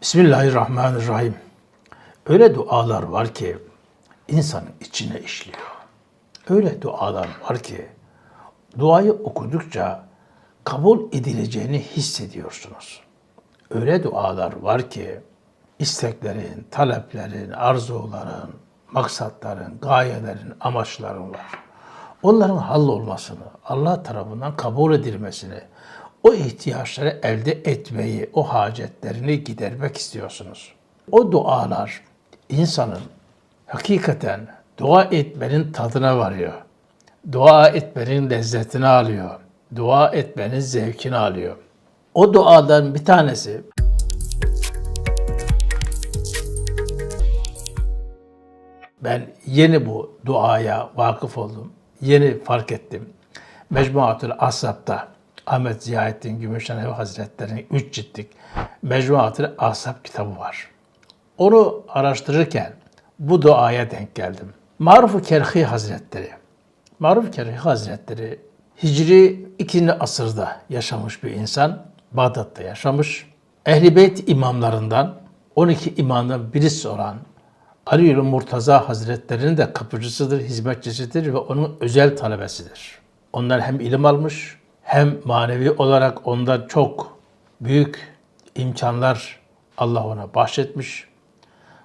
Bismillahirrahmanirrahim. Öyle dualar var ki insanın içine işliyor. Öyle dualar var ki duayı okudukça kabul edileceğini hissediyorsunuz. Öyle dualar var ki isteklerin, taleplerin, arzuların, maksatların, gayelerin, amaçların var. Onların hallolmasını, Allah tarafından kabul edilmesini, o ihtiyaçları elde etmeyi, o hacetlerini gidermek istiyorsunuz. O dualar insanın hakikaten dua etmenin tadına varıyor. Dua etmenin lezzetini alıyor. Dua etmenin zevkini alıyor. O duadan bir tanesi ben yeni bu duaya vakıf oldum. Yeni fark ettim. Mecmuatül Asap'ta Ahmet Ziyaettin Gümüşhanevi Hazretleri'nin üç ciltlik Mecmuatül Asap kitabı var. Onu araştırırken bu duaya denk geldim. Maruf-u Kerhi Hazretleri. Maruf Kerhi Hazretleri Hicri 2. asırda yaşamış bir insan. Bağdat'ta yaşamış. Ehl-i Beyt imamlarından 12 imamdan birisi olan Ali Murtaza Hazretleri'nin de kapıcısıdır, hizmetçisidir ve onun özel talebesidir. Onlar hem ilim almış hem manevi olarak ondan çok büyük imkanlar Allah ona bahşetmiş.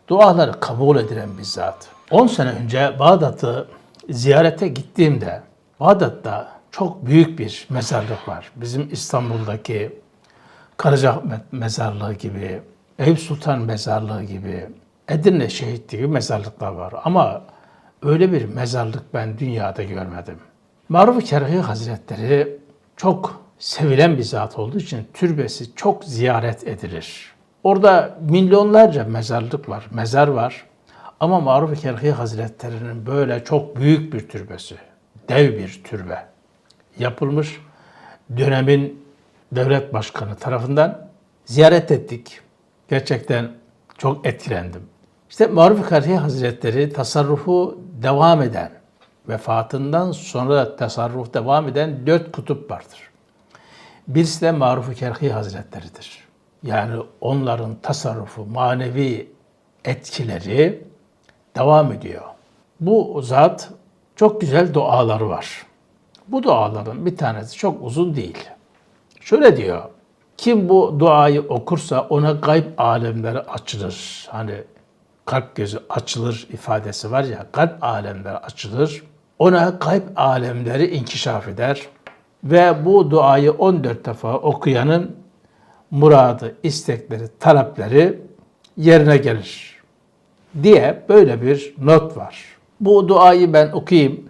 Duaları kabul edilen bir zat. 10 sene önce Bağdat'ı ziyarete gittiğimde Bağdat'ta çok büyük bir mezarlık var. Bizim İstanbul'daki Karacaahmet mezarlığı gibi, Eyüp Sultan mezarlığı gibi, Edirne şehitliği mezarlıklar var. Ama öyle bir mezarlık ben dünyada görmedim. Maruf-u Kerhi Hazretleri çok sevilen bir zat olduğu için türbesi çok ziyaret edilir. Orada milyonlarca mezarlık var, mezar var. Ama Maruf-u Kerhi Hazretleri'nin böyle çok büyük bir türbesi, dev bir türbe yapılmış. Dönemin devlet başkanı tarafından ziyaret ettik. Gerçekten çok etkilendim. İşte Maruf Kerhi Hazretleri tasarrufu devam eden, vefatından sonra tasarruf devam eden dört kutup vardır. Birisi de Maruf Kerhi Hazretleri'dir. Yani onların tasarrufu, manevi etkileri devam ediyor. Bu zat çok güzel duaları var. Bu duaların bir tanesi çok uzun değil. Şöyle diyor. Kim bu duayı okursa ona gayb alemleri açılır. Hani kalp gözü açılır ifadesi var ya, kalp alemleri açılır. Ona gayb alemleri inkişaf eder. Ve bu duayı 14 defa okuyanın muradı, istekleri, talepleri yerine gelir diye böyle bir not var. Bu duayı ben okuyayım.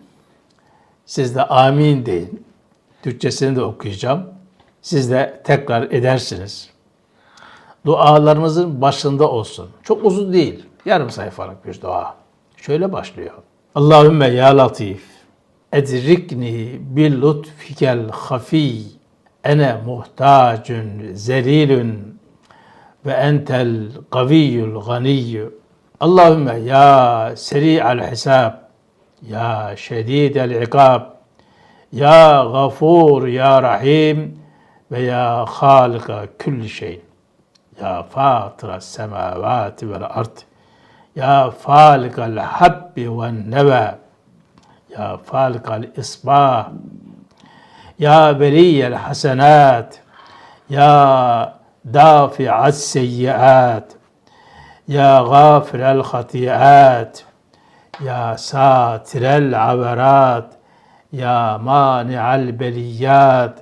Siz de amin deyin. Türkçesini de okuyacağım. Siz de tekrar edersiniz. Dualarımızın başında olsun. Çok uzun değil. Yarım sayfalık bir dua. Şöyle başlıyor. اللهم يا لطيف أدركني بلطفك الخفي أنا محتاج ذليل وأنت القوي الغني اللهم يا سريع الحساب يا شديد العقاب يا غفور يا رحيم ويا خالق كل شيء يا فاطر السماوات والأرض يا فالق الحب والنبى يا فالق الإصباح يا بلي الحسنات يا دافع السيئات يا غافر الخطيئات يا ساتر العبرات يا مانع البليات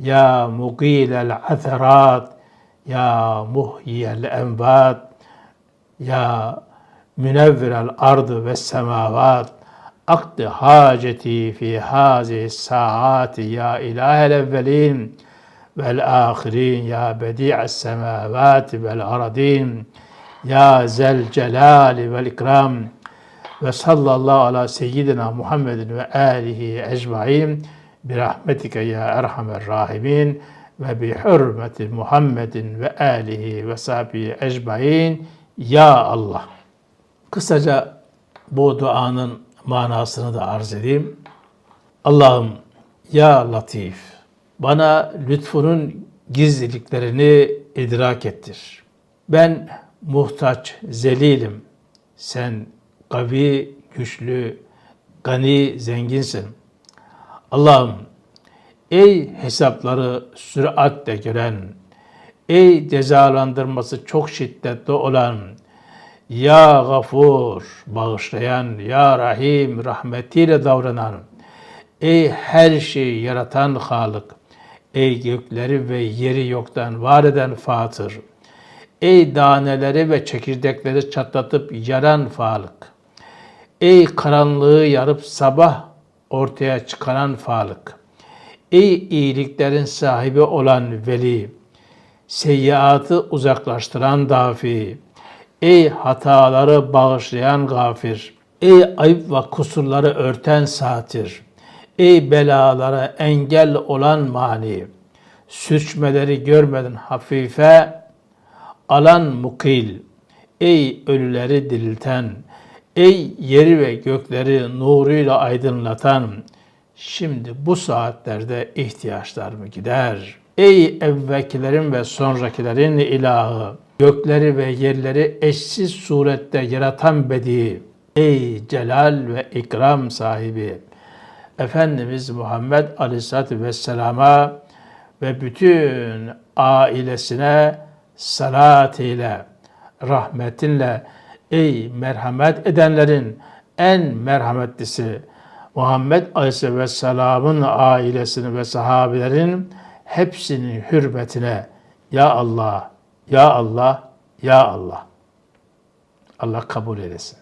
يا مقيل العثرات يا مهي الأنبات يا منور الأرض والسماوات أقض حاجتي في هذه الساعات يا إله الأولين والآخرين يا بديع السماوات والأرضين يا ذا الجلال والإكرام. وصلى الله على سيدنا محمد وآله أجمعين برحمتك يا أرحم الراحمين وبحرمة محمد وآله وصحبه أجمعين يا الله. Kısaca bu duanın manasını da arz edeyim. Allah'ım ya Latif bana lütfunun gizliliklerini idrak ettir. Ben muhtaç, zelilim. Sen kavi, güçlü, gani, zenginsin. Allah'ım ey hesapları süratle gören, ey cezalandırması çok şiddetli olan, ya gafur, bağışlayan, ya rahim, rahmetiyle davranan, ey her şeyi yaratan Halık, ey gökleri ve yeri yoktan var eden Fatır, ey daneleri ve çekirdekleri çatlatıp yaran Falık, ey karanlığı yarıp sabah ortaya çıkaran Falık, ey iyiliklerin sahibi olan Veli, seyyiatı uzaklaştıran dafi, ey hataları bağışlayan gafir, ey ayıp ve kusurları örten satir, ey belalara engel olan mani, sürçmeleri görmeden hafife, alan mukil, ey ölüleri dirilten, ey yeri ve gökleri nuruyla aydınlatan, şimdi bu saatlerde ihtiyaçlarımı gider. Ey evvelkilerin ve sonrakilerin ilahı, gökleri ve yerleri eşsiz surette yaratan bedi, ey celal ve ikram sahibi, Efendimiz Muhammed Aleyhisselatü Vesselam'a ve bütün ailesine salat ile, rahmetinle, ey merhamet edenlerin en merhametlisi Muhammed Aleyhisselatü Vesselam'ın ailesini ve sahabelerin hepsinin hürmetine Ya Allah, Ya Allah, Ya Allah. Allah kabul eylesin.